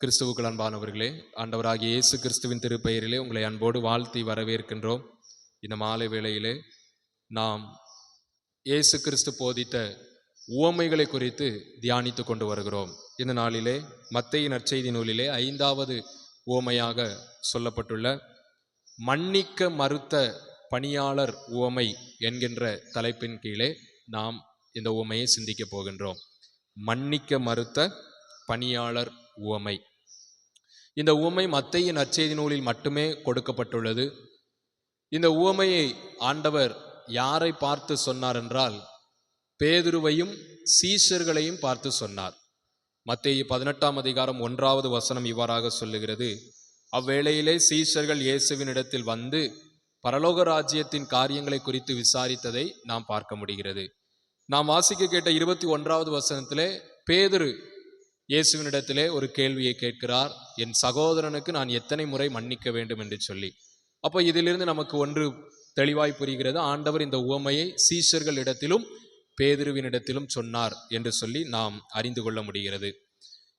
கிறிஸ்துவுக்குள் அன்பானவர்களே ஆண்டவராகிய இயேசு கிறிஸ்துவின் திருப்பெயரிலே உங்களை அன்போடு வாழ்த்தி வரவேற்கின்றோம். இந்த மாலை வேளையிலே நாம் இயேசு கிறிஸ்து போதித்த உவமைகளை குறித்து தியானித்து கொண்டு வருகிறோம். இந்த நாளிலே மத்திய நற்செய்தி நூலிலே ஐந்தாவது உவமையாக சொல்லப்பட்டுள்ள மன்னிக்க மறுத்த பணியாளர் உவமை என்கின்ற தலைப்பின் கீழே நாம் இந்த உவமையை சிந்திக்கப் போகின்றோம். மன்னிக்க மறுத்த பணியாளர் உவமை. இந்த உவமை மத்தையின் நற்செய்தி நூலில் மட்டுமே கொடுக்கப்பட்டுள்ளது. இந்த உவமையை ஆண்டவர் யாரை பார்த்து சொன்னார் என்றால் பேதுருவையும் சீஷர்களையும் பார்த்து சொன்னார். மத்திய பதினெட்டாம் அதிகாரம் ஒன்றாவது வசனம் இவ்வாறாக சொல்லுகிறது. அவ்வேளையிலே சீஷர்கள் இயேசுவினிடத்தில் வந்து பரலோக ராஜ்யத்தின் காரியங்களை குறித்து விசாரித்ததை நாம் பார்க்க முடிகிறது. நாம் வாசிக்க கேட்ட இருபத்தி ஒன்றாவது வசனத்திலே பேதுரு இயேசுவினிடத்திலே ஒரு கேள்வியை கேட்கிறார் என் சகோதரனுக்கு நான் எத்தனை முறை மன்னிக்க வேண்டும்? என்று சொல்லி. அப்போ இதிலிருந்து நமக்கு ஒன்று தெளிவாய் புரிகிறது. ஆண்டவர் இந்த உவமையை சீஷர்களிடத்திலும் பேதிருவினிடத்திலும் சொன்னார் என்று சொல்லி நாம் அறிந்து கொள்ள முடிகிறது.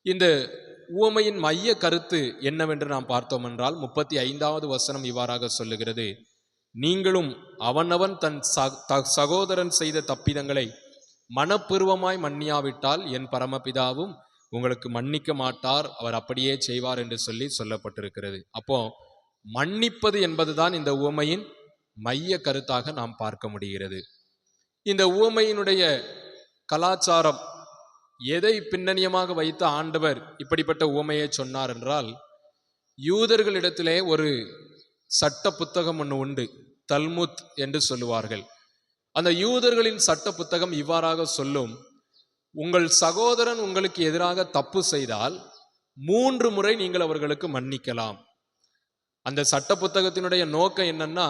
இந்த உவமையின் மைய கருத்து என்னவென்று நாம் பார்த்தோம் என்றால் முப்பத்தி ஐந்தாவது வசனம் இவ்வாறாக சொல்லுகிறது. நீங்களும் அவனவன் தன் ச- த- சகோதரன் செய்த தப்பிதங்களை மனப்பூர்வமாய் மன்னியாவிட்டால் என் பரமபிதாவும் உங்களுக்கு மன்னிக்க மாட்டார் அவர் அப்படியே செய்வார் என்று சொல்லி சொல்லப்பட்டிருக்கிறது. அப்போ மன்னிப்பது என்பதுதான் இந்த உவமையின் மைய கருத்தாக நாம் பார்க்க முடிகிறது. இந்த உவமையினுடைய கலாச்சாரம் எதை பின்னணியமாக வைத்த ஆண்டவர் இப்படிப்பட்ட உவமையை சொன்னார் என்றால் யூதர்களிடத்திலே ஒரு சட்ட புத்தகம் ஒன்று உண்டு தல்முத் என்று சொல்லுவார்கள். அந்த யூதர்களின் சட்ட புத்தகம் இவ்வாறாக சொல்லும் உங்கள் சகோதரன் உங்களுக்கு எதிராக தப்பு செய்தால் மூன்று முறை நீங்கள் அவர்களுக்கு மன்னிக்கலாம். அந்த சட்ட புத்தகத்தினுடைய நோக்கம் என்னன்னா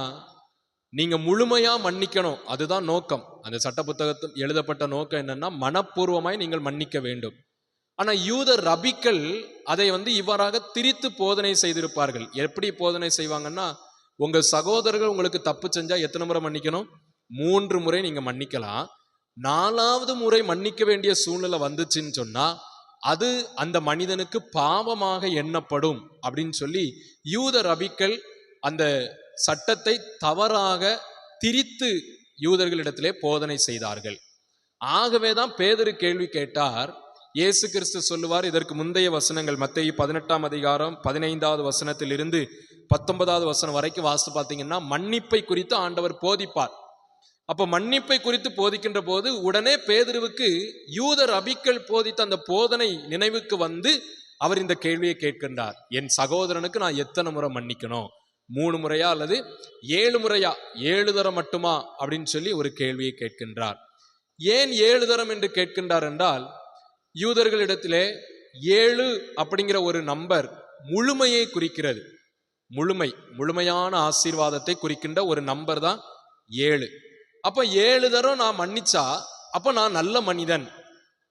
நீங்க முழுமையா மன்னிக்கணும். அதுதான் நோக்கம். அந்த சட்ட புத்தகத்தில் எழுதப்பட்ட நோக்கம் என்னன்னா மனப்பூர்வமாய் நீங்கள் மன்னிக்க வேண்டும். ஆனா யூத ரபிக்கள் அதை வந்து இவ்வாறாக திரித்து போதனை செய்திருப்பார்கள். எப்படி போதனை செய்வாங்கன்னா உங்க சகோதரர்கள் உங்களுக்கு தப்பு செஞ்சா எத்தனை முறை மன்னிக்கணும்? மூன்று முறை நீங்க மன்னிக்கலாம். நாலாவது முறை மன்னிக்க வேண்டிய சூழ்நிலை வந்துச்சுன்னு சொன்னா அது அந்த மனிதனுக்கு பாவமாக எண்ணப்படும் அப்படின்னு சொல்லி யூத ரபிக்கள் அந்த சட்டத்தை தவறாக திரித்து யூதர்களிடத்திலே போதனை செய்தார்கள். ஆகவே தான் பேதரு கேள்வி கேட்டார். இயேசு கிறிஸ்து சொல்லுவார் இதற்கு முந்தைய வசனங்கள் மத்திய பதினெட்டாம் அதிகாரம் பதினைந்தாவது வசனத்திலிருந்து பத்தொன்பதாவது வசனம் வரைக்கும் வாசித்து பார்த்தீங்கன்னா மன்னிப்பை குறித்து ஆண்டவர் போதிப்பார். அப்போ மன்னிப்பை குறித்து போதிக்கின்ற போது உடனே பேதருவுக்கு யூதர் அபிக்கள் போதித்த அந்த போதனை நினைவுக்கு வந்து அவர் இந்த கேள்வியை கேட்கின்றார். என் சகோதரனுக்கு நான் எத்தனை முறை மன்னிக்கணும்? மூணு முறையா அல்லது ஏழு முறையா? ஏழு தரம் மட்டுமா? அப்படின்னு சொல்லி ஒரு கேள்வியை கேட்கின்றார். ஏன் ஏழு தரம் என்று கேட்கின்றார் என்றால் யூதர்களிடத்திலே ஏழு அப்படிங்கிற ஒரு நம்பர் முழுமையை குறிக்கிறது. முழுமை முழுமையான ஆசீர்வாதத்தை குறிக்கின்ற ஒரு நம்பர் தான் ஏழு. அப்போ ஏழு தரம் நான் மன்னிச்சா அப்போ நான் நல்ல மனிதன்.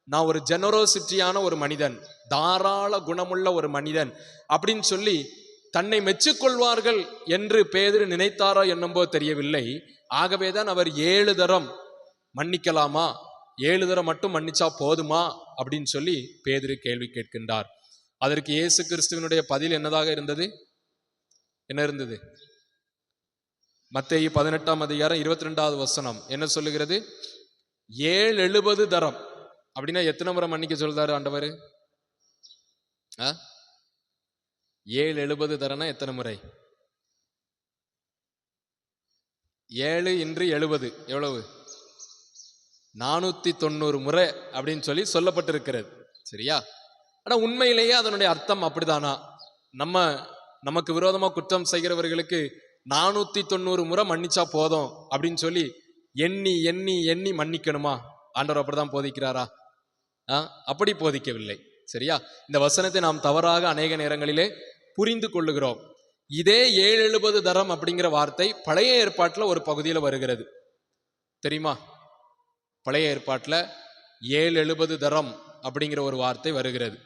நான் ஒரு ஜெனரோசிட்டியான ஒரு மனிதன். தாராள குணமுள்ள ஒரு மனிதன். அப்படின்னு சொல்லி தன்னை மெச்சுக்கொள்வார்கள் என்று பேதர் நினைத்தாரோ என்னும்போ தெரியவில்லை. ஆகவே தான் அவர் ஏழு தரம் மன்னிக்கலாமா? ஏழு தரம் மட்டும் மன்னிச்சா போதுமா? அப்படின்னு சொல்லி பேதிரு கேள்வி கேட்கின்றார். அதற்கு இயேசு கிறிஸ்துவனுடைய பதில் என்னதாக இருந்தது? என்ன இருந்தது? மத்தேயு பதினெட்டாம் அதிகாரம் இருபத்தி ரெண்டாவது வசனம். என்ன சொல்லுகிறது? ஏழு எழுபது தரம். அப்படின்னா எத்தனை முறை மன்னிக்க சொல்றாரு ஆண்டவர்? ஆ? ஏழு எழுபது தரம்னா எத்தனை முறை? ஏழு இன்று எழுபது. எவ்வளவு? நானூத்தி தொண்ணூறு முறை அப்படின்னு சொல்லி சொல்லப்பட்டிருக்கிறது. சரியா? ஆனா உண்மையிலேயே அதனுடைய அர்த்தம் அப்படிதானா? நம்ம நமக்கு விரோதமா குற்றம் செய்கிறவர்களுக்கு நானூத்தி தொண்ணூறு முறை மன்னிச்சா போதும் அப்படின்னு சொல்லி எண்ணி எண்ணி எண்ணி மன்னிக்கணுமா? ஆண்டவர் அப்படிதான் போதிக்கிறாரா? ஆ அப்படி போதிக்கவில்லை. சரியா? இந்த வசனத்தை நாம் தவறாக அநேக நேரங்களிலே புரிந்து கொள்ளுகிறோம். இதே ஏழு எழுபது தரம் அப்படிங்கிற வார்த்தை பழைய ஏற்பாட்டில் ஒரு பகுதியில் வருகிறது. தெரியுமா? பழைய ஏற்பாட்டில் ஏழு எழுபது தரம் அப்படிங்கிற ஒரு வார்த்தை வருகிறது.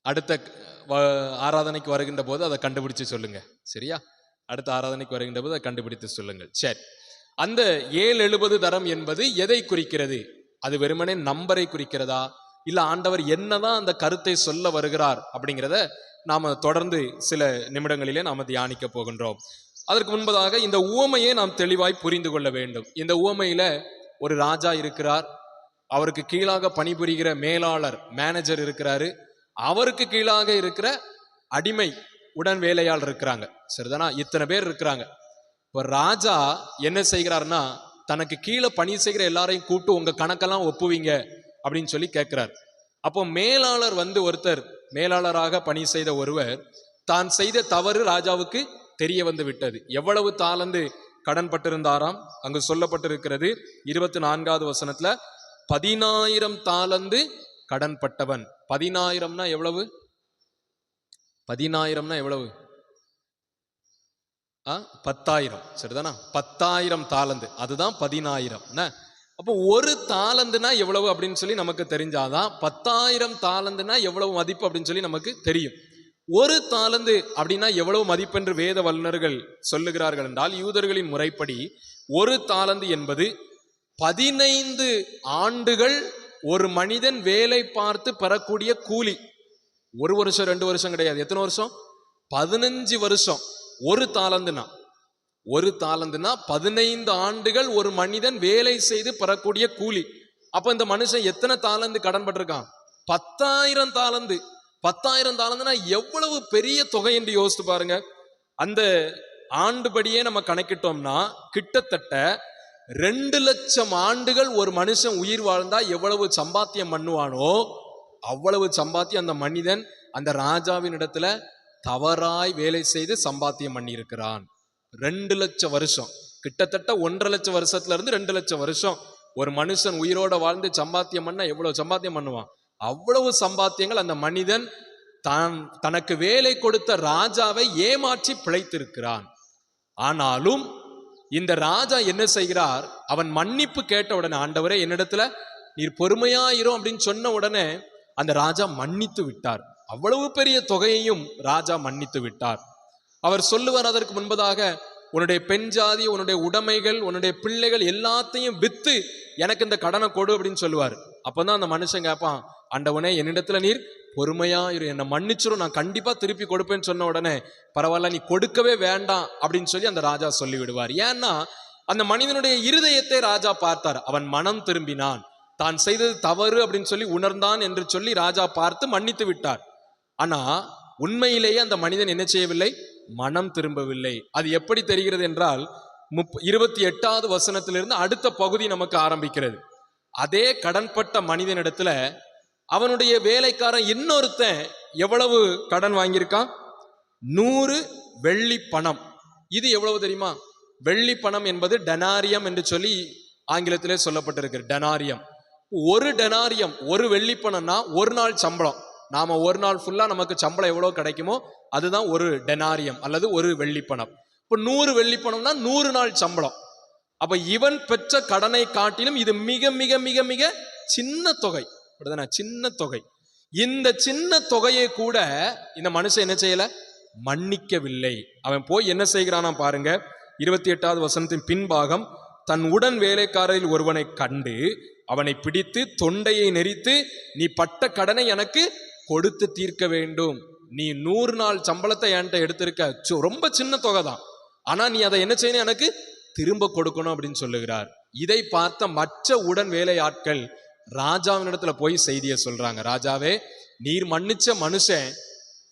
அடுத்த வ- ஆராதனைக்கு வருகின்ற போது அதை கண்டுபிடிச்சு சொல்லுங்க. சரியா? அடுத்த ஆராதனைக்கு வருகின்ற போது அதை கண்டுபிடித்து சொல்லுங்கள். சரி. அந்த ஏழு எழுபது தரம் என்பது எதை குறிக்கிறது? அது வெறுமனே நம்பரை குறிக்கிறதா? இல்ல ஆண்டவர் என்னதான் அந்த கருத்தை சொல்ல வருகிறார் அப்படிங்கிறத நாம தொடர்ந்து சில நிமிடங்களிலே நாம தியானிக்க போகின்றோம். அதற்கு முன்பதாக இந்த உவமையை நாம் தெளிவாய் புரிந்து கொள்ள வேண்டும். இந்த உவமையில ஒரு ராஜா இருக்கிறார். அவருக்கு கீழாக பணிபுரிகிற மேலாளர் மேனேஜர் இருக்கிறாரு. அவருக்கு கீழாக இருக்கிற அடிமை உடன் வேலையாள் இருக்கிறாங்க. சரிதானா? இத்தனை பேர் இருக்கிறாங்க. இப்போ ராஜா என்ன செய்கிறாருன்னா தனக்கு கீழே பணி செய்கிற எல்லாரையும் கூப்பிட்டு உங்கள் கணக்கெல்லாம் ஒப்புவீங்க அப்படின்னு சொல்லி கேட்குறார். அப்போ மேலாளர் வந்து ஒருத்தர் மேலாளராக பணி செய்த ஒருவர் தான் செய்த தவறு ராஜாவுக்கு தெரிய வந்து விட்டது. எவ்வளவு தாளந்து கடன் பட்டிருந்தாராம்? அங்கு சொல்லப்பட்டிருக்கிறது இருபத்தி நான்காவது வசனத்துல பதினாயிரம் தாளந்து கடன் பட்டவன். பதினாயிரம்னா எவ்வளவு? பதினாயிரம்னா எவ்வளவு? ஆ பத்தாயிரம். சரிதானா? பத்தாயிரம் தாளந்து அதுதான் பதினாயிரம். என்ன? அப்போ ஒரு தாளந்துனா எவ்வளவு அப்படின்னு சொல்லி நமக்கு தெரிஞ்சாதான் பத்தாயிரம் தாளந்துனா எவ்வளவு மதிப்பு அப்படின்னு சொல்லி நமக்கு தெரியும். ஒரு தாளந்து அப்படின்னா எவ்வளவு மதிப்பென்று வேத வல்லுநர்கள் சொல்லுகிறார்கள் என்றால் யூதர்களின் முறைப்படி ஒரு தாளந்து என்பது பதினைந்து ஆண்டுகள் ஒரு மனிதன் வேலை பார்த்து பெறக்கூடிய கூலி. ஒரு வருஷம் ரெண்டு வருஷம் கிடையாது. எத்தனை வருஷம்? பதினஞ்சு வருஷம். ஒரு தாளந்துனா. ஒரு தாளந்துனா பதினைந்து ஆண்டுகள் ஒரு மனிதன் வேலை செய்து பெறக்கூடிய கூலி. அப்ப இந்த மனுஷன் எத்தனை தாளந்து கடன் பட்டிருக்கான் பத்தாயிரம் தாளந்து. பத்தாயிரம் தாளந்துனா எவ்வளவு பெரிய தொகை என்று யோசித்து பாருங்க. அந்த ஆண்டுபடியே நம்ம கணக்கிட்டோம்னா கிட்டத்தட்ட ரெண்டு லட்சம் ஆண்டுகள் ஒரு மனுஷன் உயிர் வாழ்ந்தா எவ்வளவு சம்பாத்தியம் பண்ணுவானோ அவ்வளவு சம்பாத்தியம் அந்த மனிதன் அந்த ராஜாவின் இடத்துல தவறாய் வேலை செய்து சம்பாத்தியம் பண்ணியிருக்கிறான். ரெண்டு லட்சம் வருஷம். கிட்டத்தட்ட ஒன்றரை லட்சம் வருஷத்துல இருந்து ரெண்டு லட்சம் வருஷம். ஒரு மனுஷன் உயிரோட வாழ்ந்து சம்பாத்தியம் பண்ணா எவ்வளவு சம்பாத்தியம் பண்ணுவான்? அவ்வளவு சம்பாத்தியங்கள் அந்த மனிதன் தான் தனக்கு வேலை கொடுத்த ராஜாவை ஏமாற்றி பிழைத்திருக்கிறான். ஆனாலும் இந்த ராஜா என்ன செய்கிறார்? அவன் மன்னிப்பு கேட்ட உடனே ஆண்டவரே என்னிடத்துல நீர் பொறுமையாயிரும் அப்படின்னு சொன்ன உடனே அந்த ராஜா மன்னித்து விட்டார். அவ்வளவு பெரிய தொகையையும் ராஜா மன்னித்து விட்டார். அவர் சொல்லுவார் அதற்கு முன்பதாக உன்னுடைய பெண் ஜாதி உன்னுடைய உடைமைகள் உன்னுடைய பிள்ளைகள் எல்லாத்தையும் வித்து எனக்கு இந்த கடனை கொடு அப்படின்னு சொல்லுவார். அப்போதான் அந்த மனுஷன் கேட்பான் அண்டவனே என்னிடத்துல நீர் பொறுமையா இரு. என்னை மன்னிச்சிரும் நான் கண்டிப்பா திருப்பி கொடுப்பேன்னு சொன்ன உடனே பரவாயில்ல நீ கொடுக்கவே வேண்டாம் அப்படின்னு சொல்லி அந்த ராஜா சொல்லிவிடுவார். ஏன்னா அந்த மனிதனுடைய இருதயத்தை ராஜா பார்த்தார். அவன் மனம் திரும்பினான். தான் செய்தது தவறு அப்படின்னு சொல்லி உணர்ந்தான் என்று சொல்லி ராஜா பார்த்து மன்னித்து விட்டார். ஆனா உண்மையிலேயே அந்த மனிதன் என்ன செய்யவில்லை? மனம் திரும்பவில்லை. அது எப்படி தெரிகிறது என்றால் முப் இருபத்தி எட்டாவது வசனத்திலிருந்து அடுத்த பகுதி நமக்கு ஆரம்பிக்கிறது. அதே கடன்பட்ட மனிதனிடத்துல அவனுடைய வேலைக்காரன் இன்னொருத்தன் எவ்வளவு கடன் வாங்கியிருக்கான்? நூறு வெள்ளி பணம். இது எவ்வளவு தெரியுமா? வெள்ளி பணம் என்பது டெனாரியம் என்று சொல்லி ஆங்கிலத்திலே சொல்லப்பட்டிருக்கு. டெனாரியம். ஒரு டெனாரியம் ஒரு வெள்ளிப்பணம்னா ஒரு நாள் சம்பளம். நாம ஒரு நாள் ஃபுல்லா நமக்கு சம்பளம் எவ்வளோ கிடைக்குமோ அதுதான் ஒரு டெனாரியம் அல்லது ஒரு வெள்ளிப்பணம். இப்போ நூறு வெள்ளிப்பணம்னா நூறு நாள் சம்பளம். அப்ப இவன் பெற்ற கடனை காட்டிலும் இது மிக மிக மிக மிக சின்ன தொகை. அப்படிதானே? சின்ன தொகை. இந்த சின்ன தொகையை கூட இந்த மனுஷன் என்ன செய்யல? மன்னிக்கவில்லை. அவன் போய் என்ன செய்கிறானா பாருங்க. இருபத்தி எட்டாவது வசனத்தின் பின்பாகம் தன் உடன் வேலைக்காரரில் ஒருவனை கண்டு அவனை பிடித்து தொண்டையை நெரித்து நீ பட்ட கடனை எனக்கு கொடுத்து தீர்க்க வேண்டும். நீ நூறு நாள் சம்பளத்தை என்கிட்ட எடுத்திருக்க. ரொம்ப சின்ன தொகை தான். ஆனா நீ அதை என்ன செய்யணும்? எனக்கு திரும்ப கொடுக்கணும் அப்படின்னு சொல்லுகிறார். இதை பார்த்த மற்ற உடன் வேலை ஆட்கள் ராஜாவினிடத்துல போய் செய்தியை சொல்றாங்க. ராஜாவே நீர் மன்னிச்ச மனுஷன்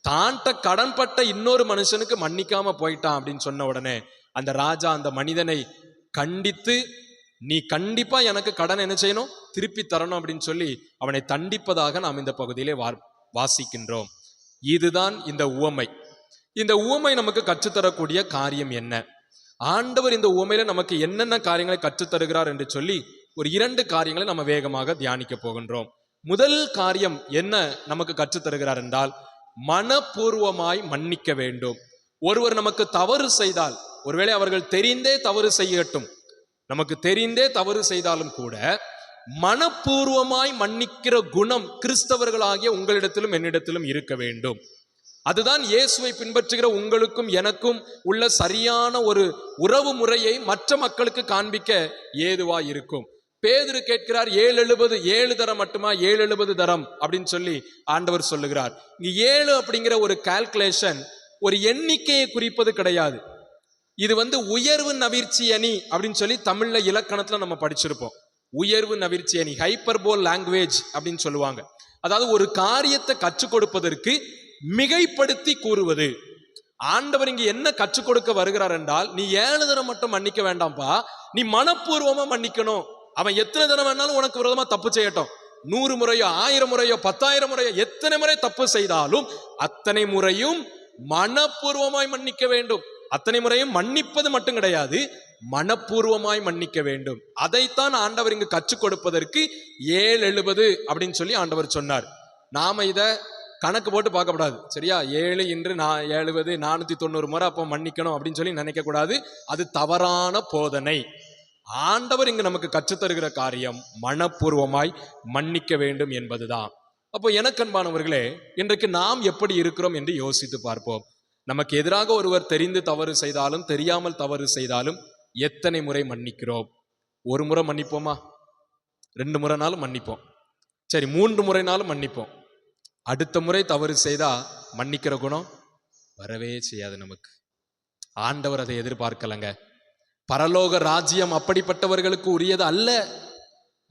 தான்ட்ட கடன்பட்ட இன்னொரு மனுஷனுக்கு மன்னிக்காம போயிட்டான் அப்படின்னு சொன்ன உடனே அந்த ராஜா அந்த மனிதனை கண்டித்து நீ கண்டிப்பா எனக்கு கடன் என்ன செய்யணும்? திருப்பி தரணும் அப்படின்னு சொல்லி அவனை தண்டிப்பதாக நாம் இந்த பகுதியிலே வா வாசிக்கின்றோம். இதுதான் இந்த உவமை. இந்த உவமை நமக்கு கற்றுத்தரக்கூடிய காரியம் என்ன? ஆண்டவர் இந்த உவமையில நமக்கு என்னென்ன காரியங்களை கற்றுத்தருகிறார் என்று சொல்லி ஒரு இரண்டு காரியங்களை நம்ம வேகமாக தியானிக்க போகின்றோம். முதல் காரியம் என்ன நமக்கு கற்றுத்தருகிறார் என்றால் மனப்பூர்வமாய் மன்னிக்க வேண்டும். ஒருவர் நமக்கு தவறு செய்தால் ஒருவேளை அவர்கள் தெரிந்தே தவறு செய்யட்டும். நமக்கு தெரிந்தே தவறு செய்தாலும் கூட மனப்பூர்வமாய் மன்னிக்கிற குணம் கிறிஸ்தவர்களாகிய உங்களிடத்திலும் என்னிடத்திலும் இருக்க வேண்டும். அதுதான் இயேசுவை பின்பற்றுகிற உங்களுக்கும் எனக்கும் உள்ள சரியான ஒரு உறவு முறையை மற்ற மக்களுக்கு காண்பிக்க ஏதுவா இருக்கும். பேதுரு கேட்கிறார் ஏழு எழுபது ஏழு தரம் மட்டுமா? ஏழு எழுபது தரம் அப்படின்னு சொல்லி ஆண்டவர் சொல்லுகிறார். இங்க ஏழு அப்படிங்கிற ஒரு கால்குலேஷன் ஒரு எண்ணிக்கையை குறிப்பது கிடையாது. இது வந்து உயர்வு நவிர்ச்சி அணி அப்படின்னு சொல்லி தமிழ்ல இலக்கணத்துல நம்ம படிச்சிருப்போம். உயர்வு நவிர்ச்சி அணி ஹைப்பர்போல் லாங்குவேஜ் அப்படின்னு சொல்லுவாங்க. அதாவது ஒரு காரியத்தை கற்றுக் கொடுப்பதற்கு மிகைப்படுத்தி கூறுவது. ஆண்டவர் இங்க என்ன கற்றுக் கொடுக்க வருகிறார் என்றால் நீ ஏழு தரம் மட்டும் மன்னிக்க வேண்டாம்ப்பா நீ மனப்பூர்வமா மன்னிக்கணும். அவன் எத்தனை தரம் வேணாலும் உனக்கு விரோதமா தப்பு செய்யட்டும். நூறு முறையோ ஆயிரம் முறையோ பத்தாயிரம் முறையோ எத்தனை முறை தப்பு செய்தாலும் அத்தனை முறையும் மனப்பூர்வமாய் மன்னிக்க வேண்டும். அத்தனை முறையும் மன்னிப்பது மட்டும் கிடையாது மனப்பூர்வமாய் மன்னிக்க வேண்டும். அதைத்தான் ஆண்டவர் இங்கு கற்றுக் கொடுப்பதற்கு ஏழு எழுபது அப்படின்னு சொல்லி ஆண்டவர் சொன்னார். நாம இதை கணக்கு போட்டு பார்க்கக்கூடாது சரியா? ஏழு இன்று நான் எழுபது நானூத்தி தொண்ணூறு முறை அப்போ மன்னிக்கணும் அப்படின்னு சொல்லி நினைக்க கூடாது. அது தவறான போதனை. ஆண்டவர் இங்கு நமக்கு கற்றுத்தருகிற காரியம் மனப்பூர்வமாய் மன்னிக்க வேண்டும் என்பதுதான். அப்போ எனக்கன்பானவர்களே இன்றைக்கு நாம் எப்படி இருக்கிறோம் என்று யோசித்து பார்ப்போம். நமக்கு எதிராக ஒருவர் தெரிந்து தவறு செய்தாலும் தெரியாமல் தவறு செய்தாலும் எத்தனை முறை மன்னிக்கிறோம்? ஒரு முறை மன்னிப்போமா? ரெண்டு முறைனாலும் மன்னிப்போம். சரி மூன்று முறைனாலும் மன்னிப்போம். அடுத்த முறை தவறு செய்தா மன்னிக்கிற குணம் வரவே செய்யாது நமக்கு. ஆண்டவர் அதை எதிர்பார்க்கலங்க. பரலோக ராஜ்யம் அப்படிப்பட்டவர்களுக்கு உரியது அல்ல.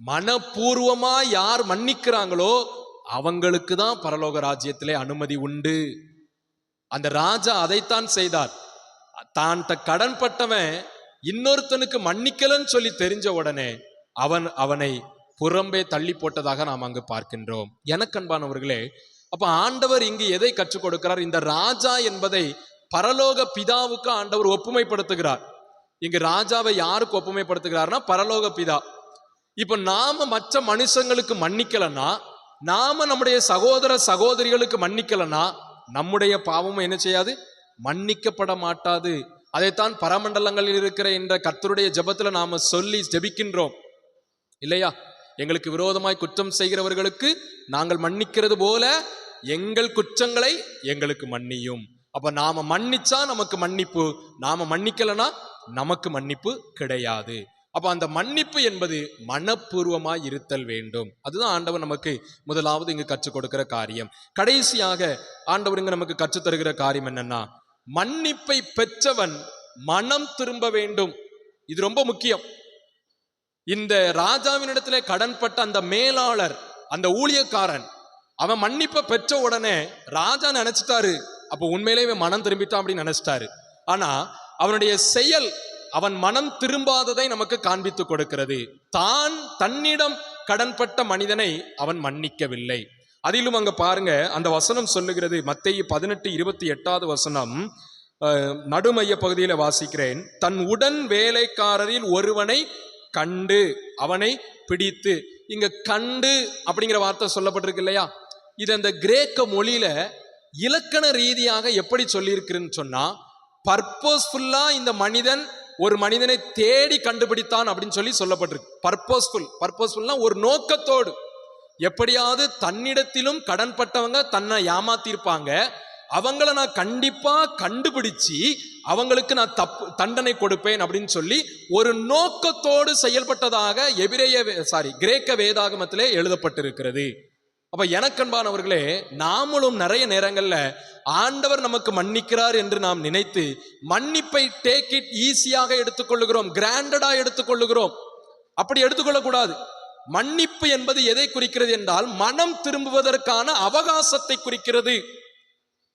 மனப்பூர்வமா யார் மன்னிக்கிறாங்களோ அவங்களுக்கு தான் பரலோக ராஜ்யத்திலே அனுமதி உண்டு. அந்த ராஜா அதைத்தான் செய்தார். தான் த கடன்பட்டவன் இன்னொருத்தனுக்கு மன்னிக்கலன்னு சொல்லி தெரிஞ்ச உடனே அவன் அவனை புறம்பே தள்ளி போட்டதாக நாம் அங்கு பார்க்கின்றோம். எனக்கன்பானவர்களே அப்ப ஆண்டவர் இங்கு எதை கற்றுக் கொடுக்கிறார்? இந்த ராஜா என்பதை பரலோக பிதாவுக்கு ஆண்டவர் ஒப்புமைப்படுத்துகிறார். இங்கு ராஜாவை யாருக்கு ஒப்புமைப்படுத்துகிறார்னா பரலோக பிதா. இப்ப நாம மற்ற மனுஷங்களுக்கு மன்னிக்கலன்னா நாம நம்முடைய சகோதர சகோதரிகளுக்கு மன்னிக்கலன்னா நம்முடைய பாவமும் என்ன செய்யாது? மன்னிக்கப்பட மாட்டாது. அதைத்தான் பரமண்டலங்களில் இருக்கிற என்ற கர்த்தருடைய ஜெபத்துல நாம சொல்லி ஜெபிக்கின்றோம். இல்லையா? எங்களுக்கு விரோதமாய் குற்றம் செய்கிறவர்களுக்கு நாங்கள் மன்னிக்கிறது போல எங்கள் குற்றங்களை எங்களுக்கு மன்னியும். அப்ப நாம மன்னிச்சா நமக்கு மன்னிப்பு. நாம மன்னிக்கலனா நமக்கு மன்னிப்பு கிடையாது. அப்ப அந்த மன்னிப்பு என்பது மனப்பூர்வமாய் இருத்தல் வேண்டும். அதுதான் ஆண்டவர் நமக்கு முதலாவது இங்கு கற்றுக் கொடுக்கிற காரியம். கடைசியாக ஆண்டவர் இங்கு நமக்கு கற்றுத்தருகிற காரியம் என்னன்னா மன்னிப்பை பெற்றவன் மனம் திரும்ப வேண்டும். இது ரொம்ப முக்கியம். இந்த ராஜாவினிடத்துல கடன்பட்ட அந்த மேலாளர் அந்த ஊழியக்காரன் அவன் மன்னிப்பை பெற்ற உடனே ராஜா நினைச்சிட்டாரு. அப்போ உண்மையிலே இவன் மனம் திரும்பிட்டான் அப்படின்னு நினைச்சிட்டாரு. ஆனா அவனுடைய செயல் அவன் மனம் திரும்பாததை நமக்கு காண்பித்து கொடுக்கிறது. தான் தன்னிடம் கடன்பட்ட மனிதனை அவன் மன்னிக்கவில்லை. அதிலும் அங்க பாருங்க அந்த வசனம் சொல்லுகிறது மத்திய பதினெட்டு இருபத்தி எட்டாவது வசனம் நடுமைய பகுதியில வாசிக்கிறேன். தன் உடன் வேலைக்காரரில் ஒருவனை கண்டு அவனை பிடித்து. இங்க கண்டு அப்படிங்கிற வார்த்தை சொல்லப்பட்டிருக்கு இல்லையா? இது அந்த கிரேக்க மொழியில இலக்கண ரீதியாக எப்படி சொல்லியிருக்குன்னு சொன்னா பர்பஸ்ஃபுல்லா இந்த மனிதன் ஒரு மனிதனை தேடி கண்டுபிடித்தான் அப்படின்னு சொல்லி சொல்லப்பட்டிருக்கு. பர்பஸ்ஃபுல் பர்பஸ்ஃபுல்னா ஒரு நோக்கத்தோடு. எப்படியாவது தன்னிடத்திலும் கடன்பட்டவங்க தன்னை ஏமாத்திருப்பாங்க. அவங்கள நான் கண்டிப்பா கண்டுபிடிச்சு அவங்களுக்கு நான் தப்பு தண்டனை கொடுப்பேன் அப்படின்னு சொல்லி ஒரு நோக்கத்தோடு செயல்பட்டதாக எபிரேய சாரி கிரேக்க வேதாகமத்திலே எழுதப்பட்டிருக்கிறது. அப்ப எனக்கன்பானவர்களே நாமளும் நிறைய நேரங்களில் ஆண்டவர் நமக்கு மன்னிக்கிறார் என்று நாம் நினைத்து மன்னிப்பை டேக் இட் ஈஸியாக எடுத்துக்கொள்ளுகிறோம் கிராண்டடாக எடுத்துக்கொள்ளுகிறோம். அப்படி எடுத்துக்கொள்ளக்கூடாது. மன்னிப்பு என்பது எதை குறிக்கிறது என்றால் மனம் திரும்புவதற்கான அவகாசத்தை குறிக்கிறது.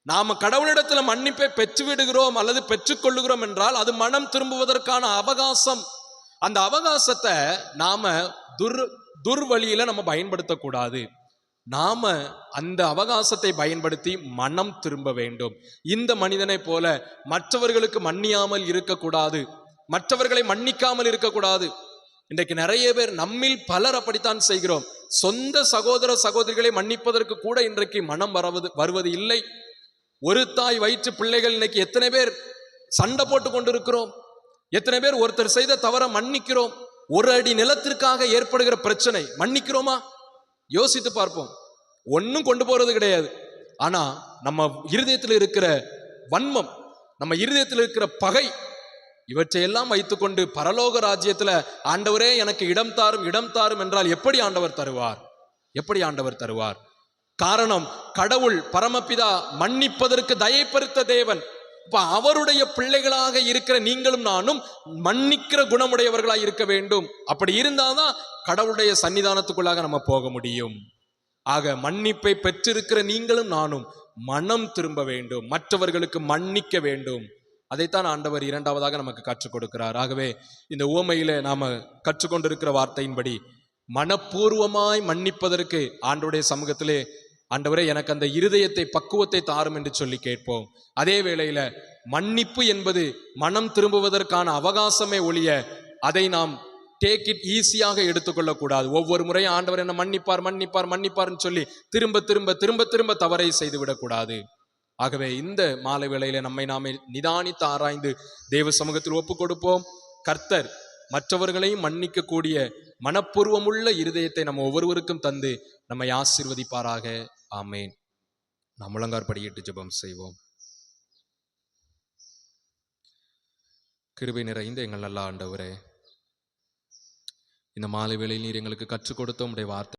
நாம கடவுளிடத்துல மன்னிப்பை பெற்று விடுகிறோம் அல்லது பெற்றுக்கொள்ளுகிறோம் என்றால் அது மனம் திரும்புவதற்கான அவகாசம். அந்த அவகாசத்தை நாம துர் துர்வழியில நம்ம பயன்படுத்தக்கூடாது. நாம அந்த அவகாசத்தை பயன்படுத்தி மனம் திரும்ப வேண்டும். இந்த மனிதனை போல மற்றவர்களுக்கு மன்னியாமல் இருக்கக்கூடாது. மற்றவர்களை மன்னிக்காமல் இருக்கக்கூடாது. இன்றைக்கு நிறைய பேர் நம்மில் பலர் அப்படித்தான் செய்கிறோம். சொந்த சகோதர சகோதரிகளை மன்னிப்பதற்கு கூட இன்றைக்கு மனம் வரவது வருவது இல்லை. ஒரு தாய் வயிற்று பிள்ளைகள் இன்னைக்கு எத்தனை பேர் சண்டை போட்டு கொண்டிருக்கிறோம்? எத்தனை பேர் ஒருத்தர் செய்த தவற மன்னிக்கிறோம்? ஒரு அடி நிலத்திற்காக ஏற்படுகிற பிரச்சனை மன்னிக்கிறோமா? யோசித்து பார்ப்போம். ஒன்றும் கொண்டு போகிறது கிடையாது. ஆனால் நம்ம இருதயத்தில் இருக்கிற வன்மம் நம்ம இருதயத்தில் இருக்கிற பகை இவற்றையெல்லாம் வைத்துக்கொண்டு பரலோக ராஜ்யத்தில் ஆண்டவரே எனக்கு இடம் தாரும் இடம் தாரும் என்றால் எப்படி ஆண்டவர் தருவார்? எப்படி ஆண்டவர் தருவார்? காரணம் கடவுள் பரமபிதா மன்னிப்பதற்கு தயைப்படுத்த தேவன். இப்ப அவருடைய பிள்ளைகளாக இருக்கிற நீங்களும் நானும் மன்னிக்கிற குணமுடையவர்களாக இருக்க வேண்டும். அப்படி இருந்தாதான் கடவுளுடைய சன்னிதானத்துக்குள்ளாக நம்ம போக முடியும். ஆக மன்னிப்பை பெற்றிருக்கிற நீங்களும் நானும் மனம் திரும்ப வேண்டும். மற்றவர்களுக்கு மன்னிக்க வேண்டும். அதைத்தான் ஆண்டவர் இரண்டாவதாக நமக்கு கற்றுக் கொடுக்கிறார். ஆகவே இந்த உவமையில நாம கற்றுக்கொண்டிருக்கிற வார்த்தையின்படி மனப்பூர்வமாய் மன்னிப்பதற்கு ஆண்டுடைய சமூகத்திலே ஆண்டவரே எனக்கு அந்த இருதயத்தை பக்குவத்தை தாரும் என்று சொல்லி கேட்போம். அதே வேளையில மன்னிப்பு என்பது மனம் திரும்புவதற்கான அவகாசமே ஒழிய அதை நாம் டேக் இட் ஈஸியாக எடுத்துக்கொள்ளக்கூடாது ஒவ்வொரு முறையும் ஆண்டவர் என்ன மன்னிப்பார் மன்னிப்பார் மன்னிப்பார்னு சொல்லி திரும்ப திரும்ப திரும்ப திரும்ப தவறை செய்துவிடக்கூடாது ஆகவே இந்த மாலை வேளையில நம்மை நாமே நிதானித்து ஆராய்ந்து தேவ சமூகத்தில் ஒப்பு கொடுப்போம். கர்த்தர் மற்றவர்களையும் மன்னிக்கக்கூடிய மனப்பூர்வமுள்ள இருதயத்தை நம்ம ஒவ்வொருவருக்கும் தந்து நம்மை ஆசீர்வதிப்பாராக. ஆமேன். நாம் முழங்கார் படியிட்டு ஜெபம் செய்வோம். கிருபை நிறைந்த எங்கள் நல்ல ஆண்டவரே இந்த மாலை வேளையில் நீர் எங்களுக்கு கற்றுக் கொடுத்த உடைய வார்த்தை